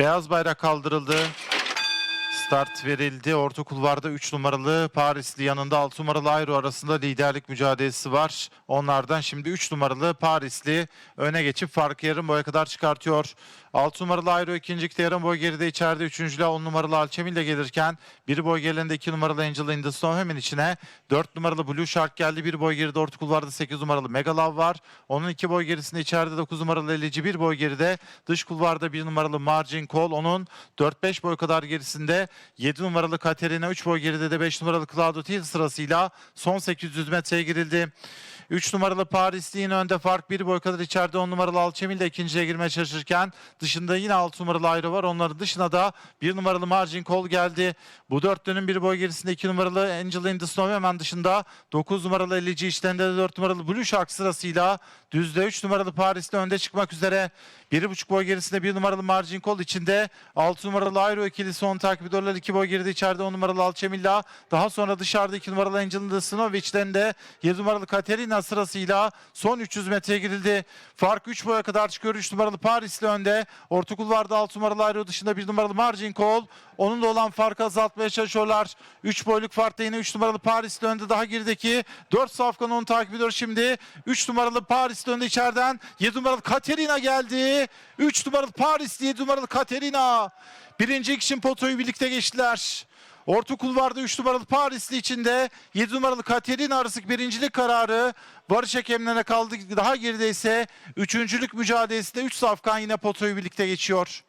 Beyaz bayrak kaldırıldı. Start verildi. Orta kulvarda 3 numaralı Parisli yanında 6 numaralı Ayro arasında liderlik mücadelesi var. Onlardan şimdi 3 numaralı Parisli öne geçip farkı yarım boya kadar çıkartıyor. 6 numaralı Ayro ikincilikte yarım boy geride içeride. Üçüncüle 10 numaralı Alçemil ile gelirken bir boy gerilerinde 2 numaralı Angel Snow hemen içine 4 numaralı Blue Shark geldi. Bir boy geride orta kulvarda 8 numaralı Megalav var. Onun 2 boy gerisinde içeride 9 numaralı Elici bir boy geride. Dış kulvarda 1 numaralı Margin Call. Onun 4-5 boy kadar gerisinde 7 numaralı Katerina 3 boy geride de 5 numaralı Claudio Til sırasıyla son 800 metreye girildi. 3 numaralı Parisli yine önde fark 1 boy kadar içeride 10 numaralı Alçemil de ikinciye girmeye çalışırken dışında yine 6 numaralı Ayrı var. Onların dışına da 1 numaralı Margin Call geldi. Bu dörtlünün bir boy gerisinde 2 numaralı Angel in the Snow hemen dışında 9 numaralı Elici işlerinde de 4 numaralı Blue Shark sırasıyla düzde 3 numaralı Parisli önde çıkmak üzere. 1,5 boy gerisinde 1 numaralı Margin Call içinde 6 numaralı Aero ikili son takip ediyorlar. 2 boy geride içeride 10 numaralı Alçemilla. Daha sonra dışarıda 2 numaralı Angel in the Snow içlerinde 7 numaralı Katerina sırasıyla son 300 metreye girildi. Fark 3 boya kadar çıkıyor. 3 numaralı Parisli önde. Orta kulvarda 6 numaralı Aero dışında 1 numaralı Margin Call. Onun da olan farkı azaltmaya çalışıyorlar. 3 boyluk farkta yine 3 numaralı Parisli önde. Daha gerideki 4 safkan onu takip ediyor şimdi. 3 numaralı Parisli önde içeriden. 7 numaralı Katerina geldi. 3 numaralı Parisli 7 numaralı Katerina. Birinci için potoyu birlikte geçtiler. Orta kulvarda 3 numaralı Parisli içinde 7 numaralı Katerina arası birincilik kararı varış hakemlerine kaldı. Daha geride ise üçüncülük mücadelesinde 3 safkan yine potoyu birlikte geçiyor.